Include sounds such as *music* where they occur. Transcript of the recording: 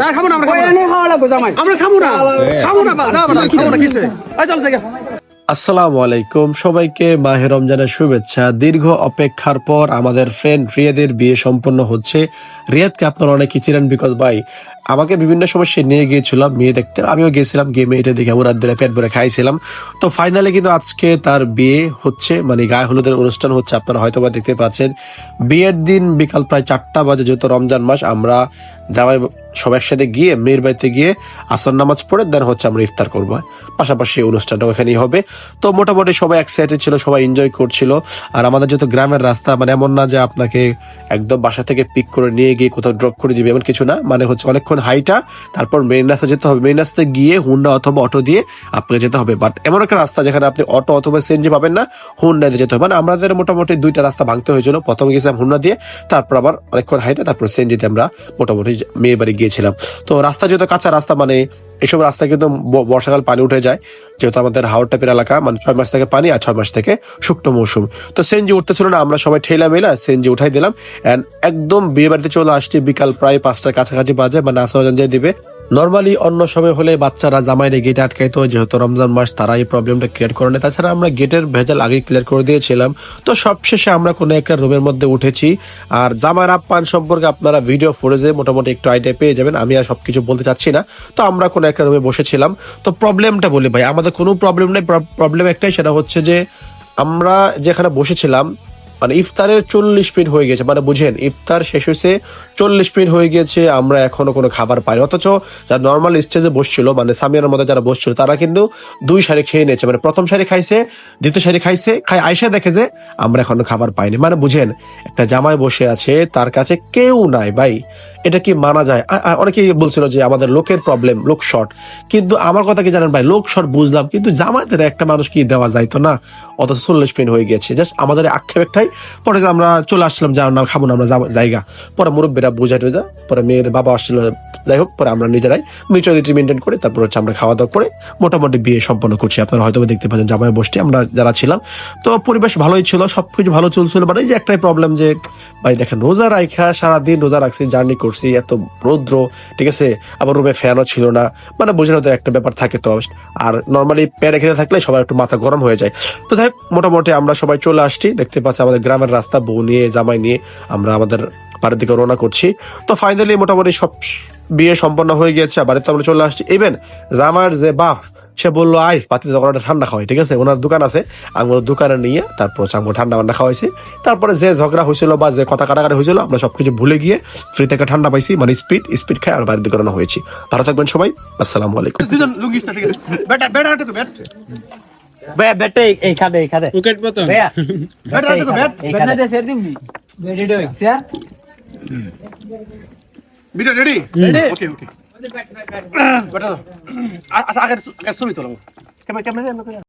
না। খাব না আমরা খাব না। নিয়ে খাওয়া লাগবো জামাই। আমরা খাব না। খাব না বা, যাব না খাব না কিসে চল জায়গা আসসালামু আলাইকুম সবাইকে মাহে রমজানের শুভেচ্ছা। দীর্ঘ অপেক্ষার পর আমাদের ফ্রেন্ড রিয়াদের বিয়ে সম্পন্ন হচ্ছে। রিয়াদকে আপনারা অনেকে চিনেন বিকজ ভাই আমাকে বিভিন্ন সময় সে নিয়ে গিয়েছিল মেয়ে দেখতে। আমিও গিয়েছিলাম গিয়ে মেয়েটা দেখে ওরা ধরে পেট ভরে খাইছিলাম। তো ফাইনালে কিন্তু আজকে তার বিয়ে হচ্ছে মানে গায়ে হলুদের অনুষ্ঠান হচ্ছে, আপনারা হয়তো বা দেখতে পাচ্ছেন। বিয়ের দিন বিকাল প্রায় চারটা বাজে যেহেতু রমজান মাস, আমরা জামাই সব একসাথে গিয়ে মেয়ের বাড়িতে গিয়ে আসর নামাজ পড়ে দেন হচ্ছে আমরা ইফতার করব। পাশাপাশি অনুষ্ঠানটা ওখানেই হবে। তো মোটামুটি সবাই এক্সাইটেড ছিল, সবাই এনজয় করছিল। আর আমাদের যেহেতু গ্রামের রাস্তা মানে এমন না যে আপনাকে একদম বাসা থেকে পিক করে নিয়ে গিয়ে কোথাও ড্রপ করে দিবে, এমন কিছু না। মানে হচ্ছে অনেকক্ষণ হাইটা, তারপর মেইন রাস্তা যেতে হবে। মেইন রাস্তায় গিয়ে হুন্ডা অথবা অটো দিয়ে আপনাকে যেতে হবে। বাট এমন একটা রাস্তা যেখানে আপনি অটো অথবা সিএনজি পাবেন না হুন্ডাতে যেতে হবে। মানে আমাদের মোটামুটি দুইটা রাস্তা ভাঙতে হয়েছিল। প্রথমে গেছিলাম হুন্ডা দিয়ে, তারপর আবার অনেকক্ষণ হাইটা, তারপর সিএনজিতে আমরা মোটামুটি মেয়ে বাড়ি গিয়েছিলাম। তো রাস্তা যেহেতু কাঁচা রাস্তা মানে এসব রাস্তা কিন্তু বর্ষাকাল পানি উঠে যায়, যেহেতু আমাদের হাওড় টাইপের এলাকা মানে ছয় মাস থেকে পানি আর ছয় মাস থেকে শুকনো মৌসুম। তো সেনজি উঠতেছিল না, আমরা সবাই ঠেলা মেলা সেনজি উঠাই দিলাম অ্যান্ড একদম বিয়ে বাড়িতে চলে আসছি, বিকাল প্রায় পাঁচটার কাছাকাছি বাজে মানে আসরাজান দিয়ে দিবে। নর্মালি অন্য সময় হলে বাচ্চারা জামাইরে গেটে আটকাইতো, যেহেতু রমজান মাস তারা এই প্রবলেমটা ক্লিয়ার করে তাছাড়া আমরা গেটের ভেজাল আগে ক্লিয়ার করে দিয়েছিলাম। তো সবশেষে আমরা কোনো একটা রুমের মধ্যে উঠেছি। আর জামার আপ্যায়ন সম্পর্কে আপনারা ভিডিও ফুটেজে মোটামুটি একটু আইডিয়া পেয়ে যাবেন। আমি আর সবকিছু বলতে চাচ্ছি না। তো আমরা কোনো একটা রুমে বসেছিলাম। তো প্রবলেমটা বলি ভাই, আমাদের কোনো প্রবলেম নেই। প্রবলেম একটাই, সেটা হচ্ছে যে আমরা যেখানে বসেছিলাম মানে ইফতারের চল্লিশ মিনিট হয়ে গেছে মানে বুঝেন, ইফতার শেষ হয়েছে, চল্লিশ মিনিট হয়ে গেছে, আমরা এখনও কোনো খাবার পাই অথচ যারা নর্মাল স্টেজে বসছিল মানে সামিয়ার মধ্যে যারা বসছিল, তারা কিন্তু দুই সারি খেয়ে নিয়েছে। মানে প্রথম সারি খাইছে, দ্বিতীয় সারি খাইছে, খাই আইসা দেখে যে আমরা এখনও খাবার পাইনি। মানে বুঝেন, একটা জামায় বসে আছে, তার কাছে কেউ নাই, ভাই। এটা কি মানা যায়? অনেকেই বলছিল যে আমাদের লোকের প্রবলেম লোক শর্ট কিন্তু আমার কথা কি জানেন ভাই? লোক শর্ট বুঝলাম, কিন্তু জামাইদের একটা মানুষ কি দেওয়া যায় তো না? অথচ চল্লিশ মিনিট হয়ে গেছে জাস্ট আমাদের আক্ষেপ একটাই। পরে আমরা চলে আসলাম যা না, খাব না, আমরা জায়গা। পরে মুরব্বীরা বুঝাই টুঝা পরে মেয়ের বাবা আসছিল, যাই হোক, পরে আমরা নিজেরাই মিউচুয়ালিটি মেনটেন করে, তারপর হচ্ছে আমরা খাওয়া দাওয়া করে মোটামুটি বিয়ে সম্পন্ন করছি। আপনারা হয়তো দেখতে পাচ্ছেন জামাই বসটি আমরা যারা ছিলাম। তো পরিবেশ ভালোই ছিল, সবকিছু ভালো চলছিল। বাট এই যে একটাই প্রবলেম যে, ভাই দেখেন, রোজা রাইখা সারাদিন রোজা রাখছি, জার্নি করছি। এত রৌদ্র, ঠিক আছে? আবার রুমে ফ্যানও ছিল না। মানে বোঝানো তো একটা ব্যাপার থাকে তো। আর নর্মালি প্যারে খেতে থাকলে সবার একটু মাথা গরম হয়ে যায়। তো যাই মোটামুটি আমরা সবাই চলে আসছি। দেখতে পাচ্ছি আমাদের গ্রামের রাস্তা, বউ নিয়ে, জামাই নিয়ে আমরা আমাদের বাড়ির দিকে রওনা করছি। তো ফাইনালি মোটামুটি সব বিয়ে সম্পন্ন হয়ে গিয়েছে, বাড়িতে আমরা চলে আসছি। ইভেন জামার যে বাপ সে বলল আয় পাতি যখন একটা ঠান্ডা খাওয়াই। ঠিক আছে? ওনার দোকান আছে। আমি দোকানে নিয়ে তারপর হচ্ছে আমাকে ঠান্ডা মান্ডা খাওয়াইছি। তারপরে যে ঝগড়া হয়েছিল বা যে কথা কাটাকাটি হয়েছিল আমরা সবকিছু ভুলে গিয়ে ফ্রি থেকে ঠান্ডা পাইছি। মানে স্পিড স্পিড খাই আর বাড়ির দিকে হয়েছি। ভালো থাকবেন সবাই। আসসালামু আলাইকুম। ভাইয়া ব্যাটটা এইখানে উইকেট পতন ভাইয়া। রেডি রেডি ওকে ওকে *coughs* আচ্ছা আগে আগে ছবি তোলো। কেমন ক্যামেরা